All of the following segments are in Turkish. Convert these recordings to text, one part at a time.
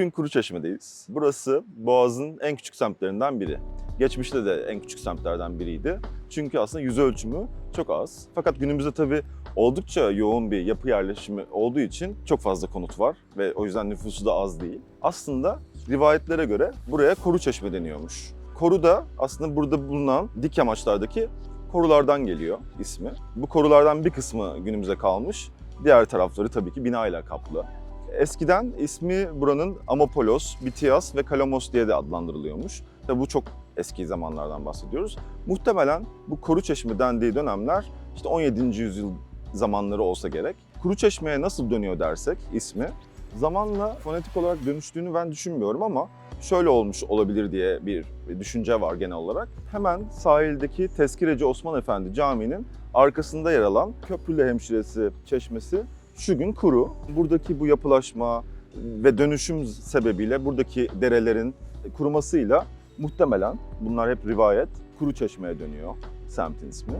Bugün Kuruçeşme'deyiz. Burası Boğaz'ın en küçük semtlerinden biri. Geçmişte de en küçük semtlerden biriydi. Çünkü aslında yüz ölçümü çok az. Fakat günümüzde tabii oldukça yoğun bir yapı yerleşimi olduğu için çok fazla konut var ve o yüzden nüfusu da az değil. Aslında rivayetlere göre buraya Koruçeşme deniyormuş. Koru da aslında burada bulunan dik yamaçlardaki korulardan geliyor ismi. Bu korulardan bir kısmı günümüze kalmış. Diğer tarafları tabii ki binayla kaplı. Eskiden ismi buranın Amopolos, Bitias ve Kalamos diye de adlandırılıyormuş. Tabi bu çok eski zamanlardan bahsediyoruz. Muhtemelen bu Koru Çeşme dendiği dönemler işte 17. yüzyıl zamanları olsa gerek. Kuru Çeşme'ye nasıl dönüyor dersek ismi, zamanla fonetik olarak dönüştüğünü ben düşünmüyorum ama şöyle olmuş olabilir diye bir düşünce var genel olarak. Hemen sahildeki Tezkireci Osman Efendi Camii'nin arkasında yer alan Köprülü Hemşiresi Çeşmesi şu gün kuru. Buradaki bu yapılaşma ve dönüşüm sebebiyle buradaki derelerin kurumasıyla muhtemelen bunlar hep rivayet Kuru Çeşme'ye dönüyor semtin ismi.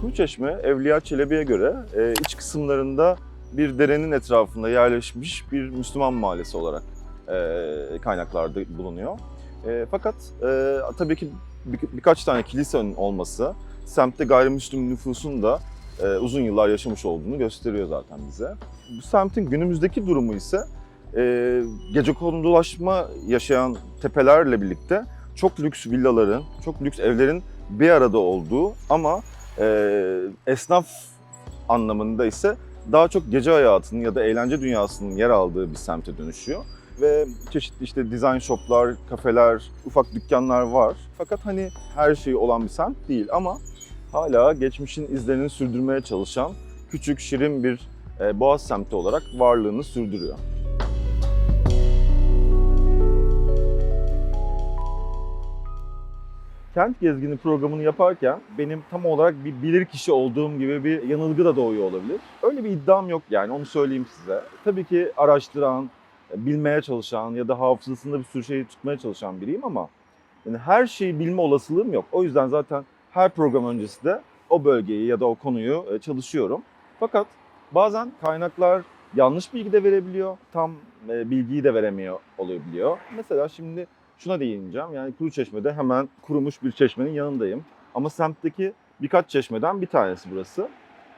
Kuru Çeşme Evliya Çelebi'ye göre e, iç kısımlarında bir derenin etrafında yerleşmiş bir Müslüman mahallesi olarak e, kaynaklarda bulunuyor. E, fakat tabii ki bir, birkaç tane kilisenin olması semtte gayrimüslim nüfusun da e, uzun yıllar yaşamış olduğunu gösteriyor zaten bize. Bu semtin günümüzdeki durumu ise e, gece dolaşma yaşayan tepelerle birlikte çok lüks villaların, çok lüks evlerin bir arada olduğu ama e, esnaf anlamında ise daha çok gece hayatının ya da eğlence dünyasının yer aldığı bir semte dönüşüyor. Ve çeşitli işte design shoplar, kafeler, ufak dükkanlar var. Fakat hani her şey olan bir semt değil ama hala geçmişin izlerini sürdürmeye çalışan küçük şirin bir e, boğaz semti olarak varlığını sürdürüyor. Kent gezgini programını yaparken benim tam olarak bir bilir kişi olduğum gibi bir yanılgı da doğuyor olabilir. Öyle bir iddiam yok yani onu söyleyeyim size. Tabii ki araştıran, bilmeye çalışan ya da hafızasında bir sürü şeyi tutmaya çalışan biriyim ama yani her şeyi bilme olasılığım yok. O yüzden zaten her program öncesi de o bölgeyi ya da o konuyu e, çalışıyorum. Fakat bazen kaynaklar yanlış bilgi de verebiliyor, tam e, bilgiyi de veremiyor olabiliyor. Mesela şimdi şuna değineceğim. Yani Kuruçeşme'de hemen kurumuş bir çeşmenin yanındayım. Ama semtteki birkaç çeşmeden bir tanesi burası.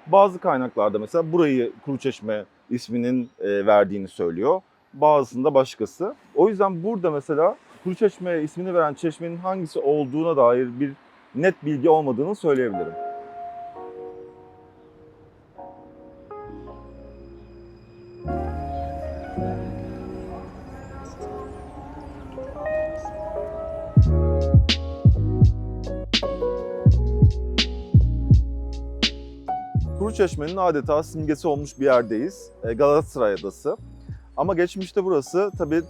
Bazı kaynaklarda mesela burayı Kuruçeşme isminin e, verdiğini söylüyor. Bazısında başkası. O yüzden burada mesela Kuruçeşme ismini veren çeşmenin hangisi olduğuna dair bir net bilgi olmadığını söyleyebilirim. Kuruçeşme'nin adeta simgesi olmuş bir yerdeyiz. E, Galatasaray Adası. Ama geçmişte burası tabii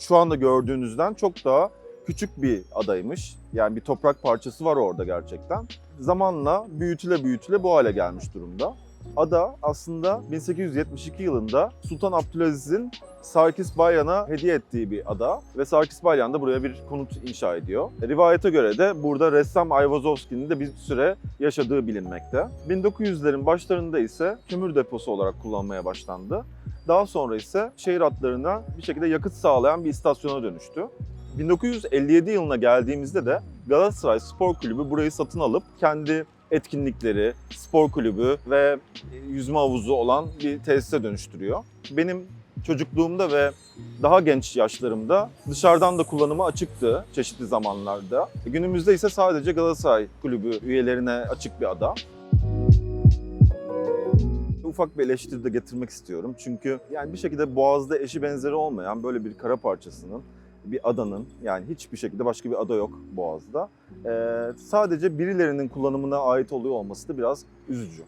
şu anda gördüğünüzden çok daha küçük bir adaymış. Yani bir toprak parçası var orada gerçekten. Zamanla büyütüle büyütüle bu hale gelmiş durumda. Ada aslında 1872 yılında Sultan Abdülaziz'in Sarkis Balyan'a hediye ettiği bir ada ve Sarkis Balyan da buraya bir konut inşa ediyor. Rivayete göre de burada ressam Ayvazovski'nin de bir süre yaşadığı bilinmekte. 1900'lerin başlarında ise kömür deposu olarak kullanmaya başlandı. Daha sonra ise şehir hatlarına bir şekilde yakıt sağlayan bir istasyona dönüştü. 1957 yılına geldiğimizde de Galatasaray Spor Kulübü burayı satın alıp kendi etkinlikleri, spor kulübü ve yüzme havuzu olan bir tesise dönüştürüyor. Benim çocukluğumda ve daha genç yaşlarımda dışarıdan da kullanıma açıktı çeşitli zamanlarda. Günümüzde ise sadece Galatasaray Kulübü üyelerine açık bir ada. Ufak bir eleştiri de getirmek istiyorum. Çünkü yani bir şekilde Boğaz'da eşi benzeri olmayan böyle bir kara parçasının bir adanın yani hiçbir şekilde başka bir ada yok Boğaz'da. Ee, sadece birilerinin kullanımına ait oluyor olması da biraz üzücü.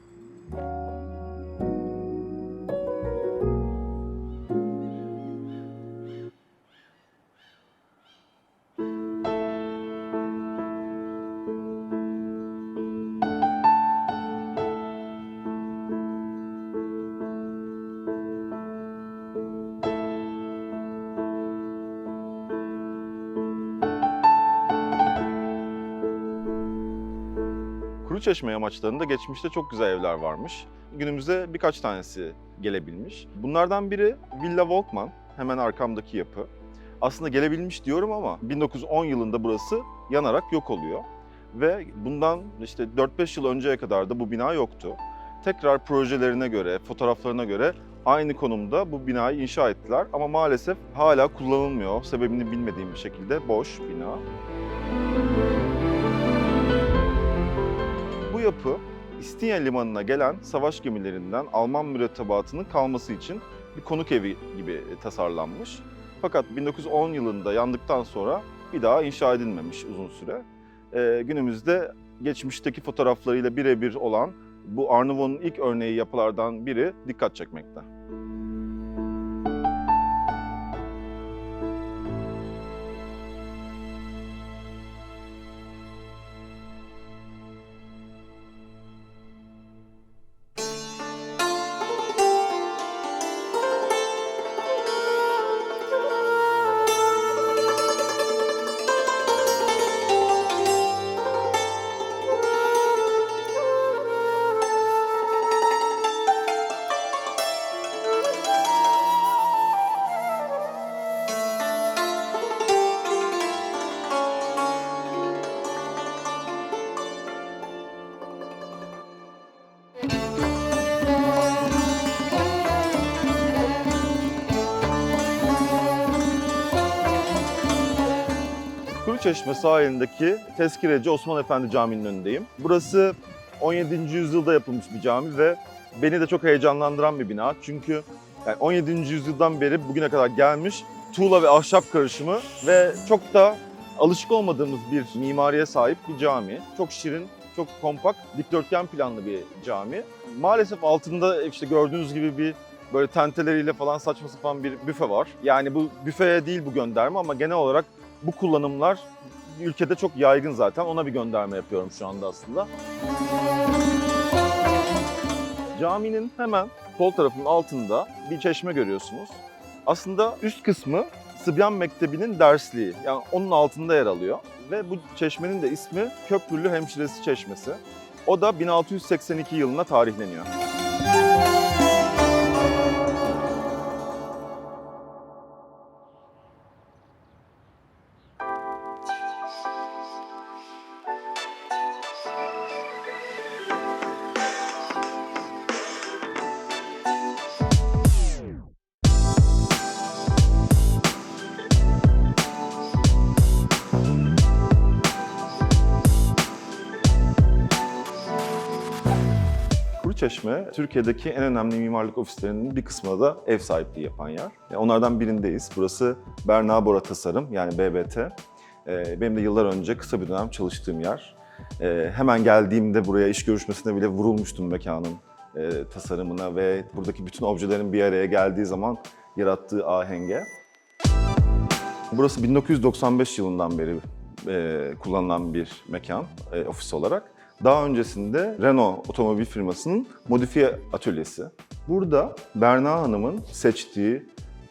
Kuruçeşme yamaçlarında geçmişte çok güzel evler varmış. Günümüzde birkaç tanesi gelebilmiş. Bunlardan biri Villa Volkman, hemen arkamdaki yapı. Aslında gelebilmiş diyorum ama 1910 yılında burası yanarak yok oluyor. Ve bundan işte 4-5 yıl önceye kadar da bu bina yoktu. Tekrar projelerine göre, fotoğraflarına göre aynı konumda bu binayı inşa ettiler. Ama maalesef hala kullanılmıyor. Sebebini bilmediğim bir şekilde boş bina. Yapı İstinye Limanı'na gelen savaş gemilerinden Alman mürettebatının kalması için bir konuk evi gibi tasarlanmış. Fakat 1910 yılında yandıktan sonra bir daha inşa edilmemiş uzun süre. Ee, günümüzde geçmişteki fotoğraflarıyla birebir olan bu Art Nouveau'nun ilk örneği yapılardan biri dikkat çekmekte. Kuruçeşme sahilindeki Tezkireci Osman Efendi Camii'nin önündeyim. Burası 17. yüzyılda yapılmış bir cami ve beni de çok heyecanlandıran bir bina. Çünkü yani 17. yüzyıldan beri bugüne kadar gelmiş tuğla ve ahşap karışımı ve çok da alışık olmadığımız bir mimariye sahip bir cami. Çok şirin, çok kompakt, dikdörtgen planlı bir cami. Maalesef altında işte gördüğünüz gibi bir böyle tenteleriyle falan saçma sapan bir büfe var. Yani bu büfeye değil bu gönderme ama genel olarak bu kullanımlar ülkede çok yaygın zaten. Ona bir gönderme yapıyorum şu anda aslında. Caminin hemen sol tarafının altında bir çeşme görüyorsunuz. Aslında üst kısmı Sıbyan Mektebi'nin dersliği. Yani onun altında yer alıyor. Ve bu çeşmenin de ismi Köprülü Hemşiresi Çeşmesi. O da 1682 yılına tarihleniyor. Türkiye'deki en önemli mimarlık ofislerinin bir kısmına da ev sahipliği yapan yer. Onlardan birindeyiz. Burası Berna Bora Tasarım yani BBT. Ee, Benim de yıllar önce kısa bir dönem çalıştığım yer. Ee, Hemen geldiğimde buraya iş görüşmesine bile vurulmuştum mekanın e, tasarımına ve buradaki bütün objelerin bir araya geldiği zaman yarattığı ahenge. Burası 1995 yılından beri e, kullanılan bir mekan, e, ofis olarak. Daha öncesinde Renault otomobil firmasının modifiye atölyesi. Burada Berna Hanım'ın seçtiği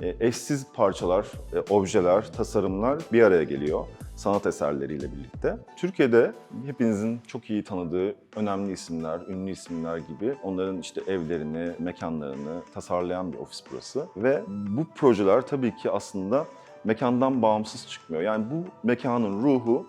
e, eşsiz parçalar, e, objeler, tasarımlar bir araya geliyor sanat eserleriyle birlikte. Türkiye'de hepinizin çok iyi tanıdığı önemli isimler, ünlü isimler gibi onların işte evlerini, mekanlarını tasarlayan bir ofis burası. Ve bu projeler tabii ki aslında mekandan bağımsız çıkmıyor. Yani bu mekanın ruhu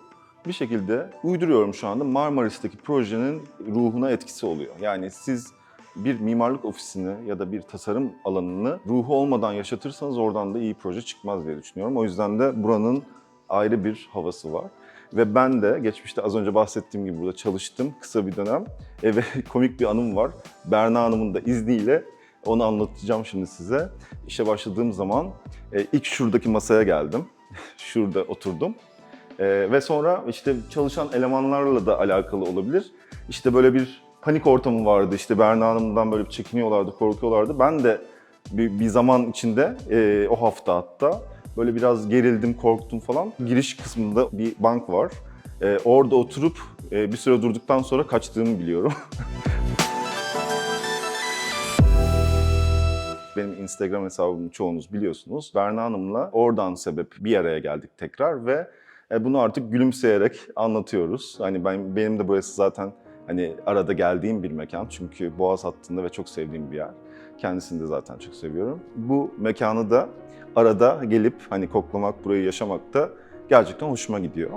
bir şekilde uyduruyorum şu anda Marmaris'teki projenin ruhuna etkisi oluyor. Yani siz bir mimarlık ofisini ya da bir tasarım alanını ruhu olmadan yaşatırsanız oradan da iyi proje çıkmaz diye düşünüyorum. O yüzden de buranın ayrı bir havası var. Ve ben de geçmişte az önce bahsettiğim gibi burada çalıştım kısa bir dönem. E, ve komik bir anım var. Berna Hanım'ın da izniyle onu anlatacağım şimdi size. İşe başladığım zaman e, ilk şuradaki masaya geldim. Şurada oturdum. Ee, ve sonra işte çalışan elemanlarla da alakalı olabilir. İşte böyle bir panik ortamı vardı. İşte Berna Hanım'dan böyle bir çekiniyorlardı, korkuyorlardı. Ben de bir, bir zaman içinde e, o hafta hatta böyle biraz gerildim, korktum falan. Giriş kısmında bir bank var. E, orada oturup e, bir süre durduktan sonra kaçtığımı biliyorum. Benim Instagram hesabımı çoğunuz biliyorsunuz. Berna Hanım'la oradan sebep bir araya geldik tekrar ve e, bunu artık gülümseyerek anlatıyoruz. Hani ben benim de burası zaten hani arada geldiğim bir mekan çünkü Boğaz hattında ve çok sevdiğim bir yer. Kendisini de zaten çok seviyorum. Bu mekanı da arada gelip hani koklamak, burayı yaşamak da gerçekten hoşuma gidiyor.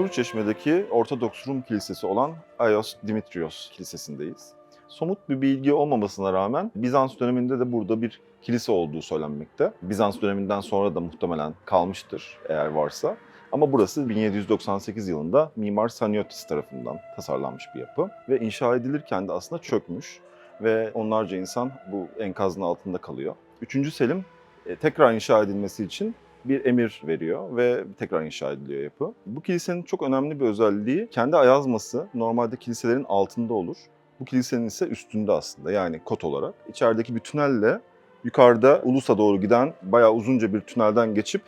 Kuruçeşme'deki Ortodoks Rum Kilisesi olan Ayos Dimitrios Kilisesi'ndeyiz. Somut bir bilgi olmamasına rağmen Bizans döneminde de burada bir kilise olduğu söylenmekte. Bizans döneminden sonra da muhtemelen kalmıştır eğer varsa. Ama burası 1798 yılında Mimar Saniotis tarafından tasarlanmış bir yapı ve inşa edilirken de aslında çökmüş ve onlarca insan bu enkazın altında kalıyor. Üçüncü Selim e, tekrar inşa edilmesi için bir emir veriyor ve tekrar inşa ediliyor yapı. Bu kilisenin çok önemli bir özelliği kendi ayazması normalde kiliselerin altında olur. Bu kilisenin ise üstünde aslında yani kot olarak. İçerideki bir tünelle yukarıda Ulus'a doğru giden bayağı uzunca bir tünelden geçip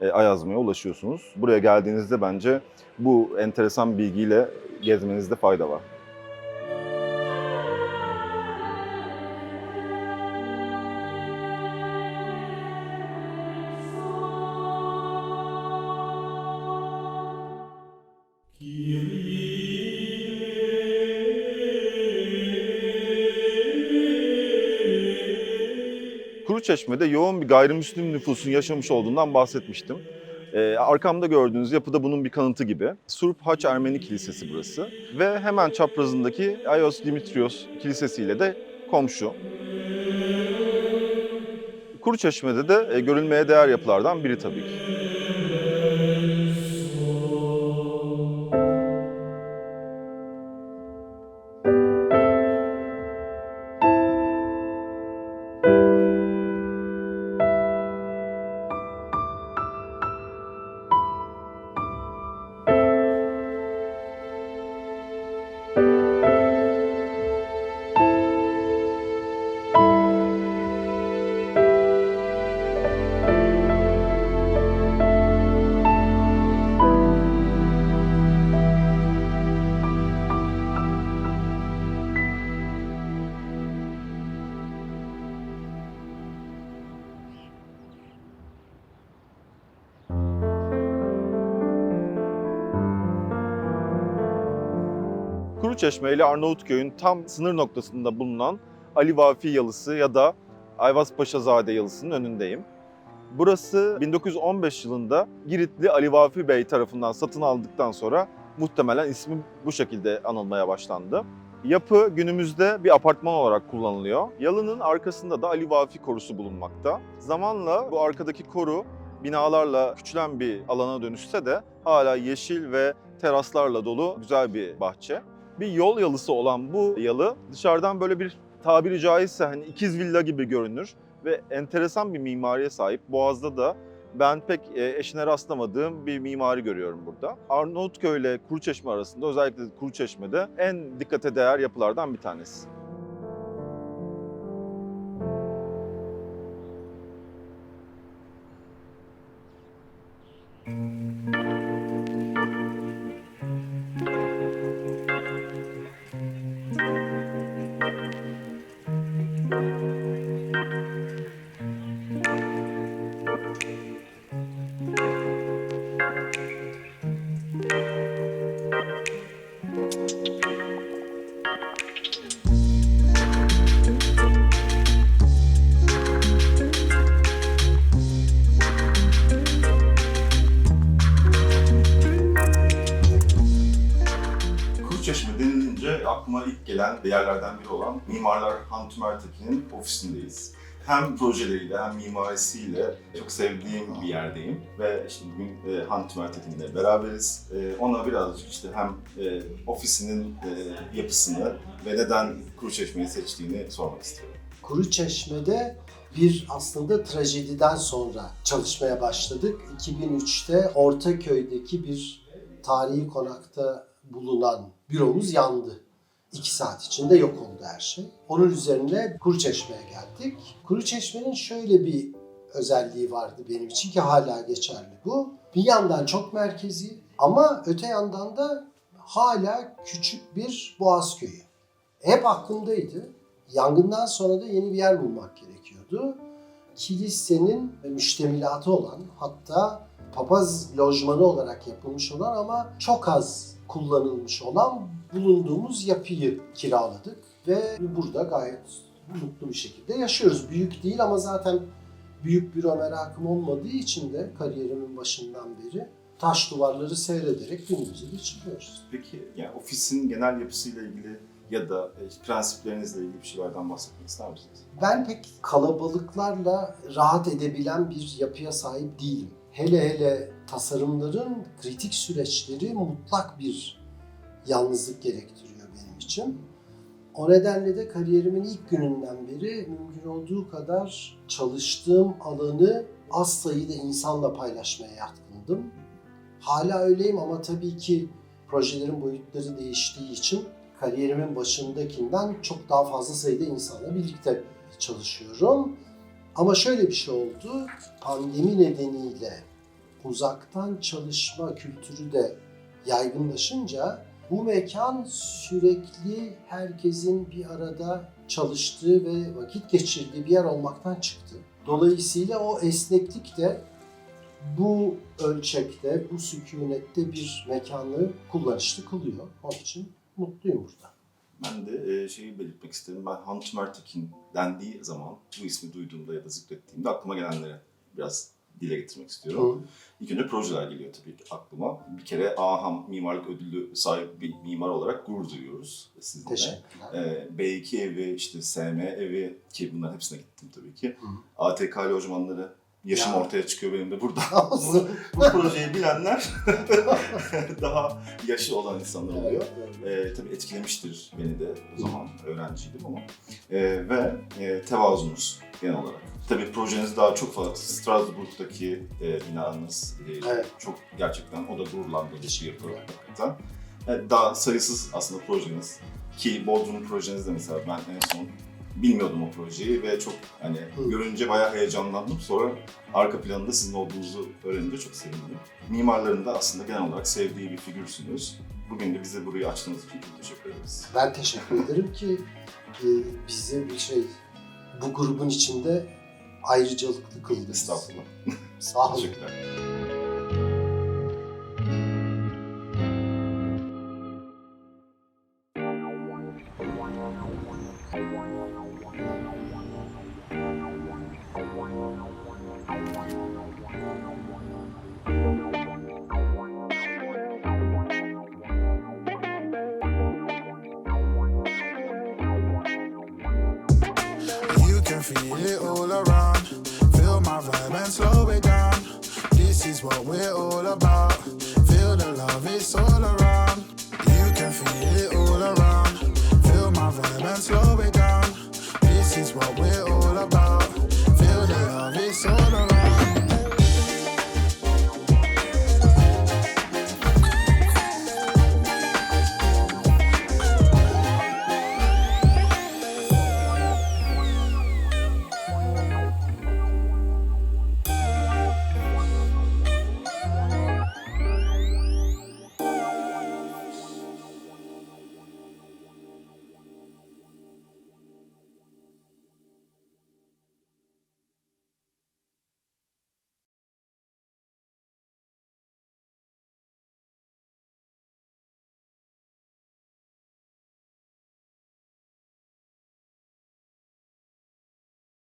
e, Ayazma'ya ulaşıyorsunuz. Buraya geldiğinizde bence bu enteresan bilgiyle gezmenizde fayda var. Kuruçeşme'de yoğun bir gayrimüslim nüfusun yaşamış olduğundan bahsetmiştim. Ee, arkamda gördüğünüz yapı da bunun bir kanıtı gibi. Surp Haç Ermeni Kilisesi burası. Ve hemen çaprazındaki Ayos Dimitrios Kilisesi ile de komşu. Kuruçeşme'de de e, görülmeye değer yapılardan biri tabii ki. Kuruçeşme ile Arnavutköy'ün tam sınır noktasında bulunan Ali Vafi Yalısı ya da Ayvaz Paşazade Yalısı'nın önündeyim. Burası 1915 yılında Giritli Ali Vafi Bey tarafından satın aldıktan sonra muhtemelen ismi bu şekilde anılmaya başlandı. Yapı günümüzde bir apartman olarak kullanılıyor. Yalının arkasında da Ali Vafi korusu bulunmakta. Zamanla bu arkadaki koru binalarla küçülen bir alana dönüşse de hala yeşil ve teraslarla dolu güzel bir bahçe bir yol yalısı olan bu yalı dışarıdan böyle bir tabiri caizse hani ikiz villa gibi görünür ve enteresan bir mimariye sahip. Boğaz'da da ben pek e, eşine rastlamadığım bir mimari görüyorum burada. Arnavutköy ile Kuruçeşme arasında özellikle Kuruçeşme'de en dikkate değer yapılardan bir tanesi. Kuruçeşme denilince aklıma ilk gelen yerlerden biri olan Mimarlar Han Tümertekin'in ofisindeyiz. Hem projeleriyle hem mimarisiyle çok sevdiğim bir yerdeyim ve işte bugün e, Han Tümertekin'le beraberiz. E, ona birazcık işte hem e, ofisinin e, yapısını ve neden Kuruçeşme'yi seçtiğini sormak istiyorum. Kuru Çeşme'de bir aslında trajediden sonra çalışmaya başladık. 2003'te Ortaköy'deki bir tarihi konakta bulunan büromuz yandı. İki saat içinde yok oldu her şey. Onun üzerine Kuru Çeşme'ye geldik. Kuru Çeşme'nin şöyle bir özelliği vardı benim için ki hala geçerli bu. Bir yandan çok merkezi ama öte yandan da hala küçük bir boğaz köyü. Hep aklımdaydı. Yangından sonra da yeni bir yer bulmak gerekiyordu. Kilisenin müştemilatı olan hatta papaz lojmanı olarak yapılmış olan ama çok az kullanılmış olan bulunduğumuz yapıyı kiraladık ve burada gayet mutlu bir şekilde yaşıyoruz. Büyük değil ama zaten büyük büro merakım olmadığı için de kariyerimin başından beri taş duvarları seyrederek günümüzü geçiriyoruz. Peki yani ofisin genel yapısıyla ilgili ya da e, prensiplerinizle ilgili bir şeylerden bahsetmek ister misiniz? Ben pek kalabalıklarla rahat edebilen bir yapıya sahip değilim. Hele hele tasarımların kritik süreçleri mutlak bir yalnızlık gerektiriyor benim için. O nedenle de kariyerimin ilk gününden beri mümkün olduğu kadar çalıştığım alanı az sayıda insanla paylaşmaya yatkındım. Hala öyleyim ama tabii ki projelerin boyutları değiştiği için kariyerimin başındakinden çok daha fazla sayıda insanla birlikte çalışıyorum. Ama şöyle bir şey oldu. Pandemi nedeniyle uzaktan çalışma kültürü de yaygınlaşınca bu mekan sürekli herkesin bir arada çalıştığı ve vakit geçirdiği bir yer olmaktan çıktı. Dolayısıyla o esneklik de bu ölçekte, bu sükunette bir mekanı kullanışlı kılıyor. Onun için mutluyum burada. Ben de e, şeyi belirtmek isterim. Ben Hamit Mertekin dendiği zaman bu ismi duyduğumda ya da zikrettiğimde aklıma gelenleri biraz dile getirmek istiyorum. İlk önce projeler geliyor tabii ki aklıma. Bir kere AHAM mimarlık ödülü sahibi bir mimar olarak gurur duyuyoruz sizinle. Teşekkürler. Ee, B2 evi, işte SM evi ki bunların hepsine gittim tabii ki. Hı. ATK lojmanları, yaşım Ya. ortaya çıkıyor benim de burada. Olsun. Bu projeyi bilenler daha yaşı olan insanlar oluyor. Ee, tabii etkilemiştir beni de o zaman öğrenciydim ama. Ee, ve e, tevazunuz genel olarak. Tabii projeniz daha çok fazla. Strasbourg'daki e, binanız e, Evet. çok gerçekten o da gururlandırıcı bir yapı hakikaten. E, daha sayısız aslında projeniz ki Bodrum projenizde mesela ben en son bilmiyordum o projeyi ve çok hani Hı. görünce bayağı heyecanlandım. Sonra arka planında sizin olduğunuzu öğrenince çok sevindim. Mimarların da aslında genel olarak sevdiği bir figürsünüz. Bugün de bize burayı açtığınız için çok teşekkür ederiz. Ben teşekkür ederim ki e, bizi bir şey bu grubun içinde ayrıcalıklı kıldınız. Estağfurullah. Sağ olun. Teşekkürler. what went on.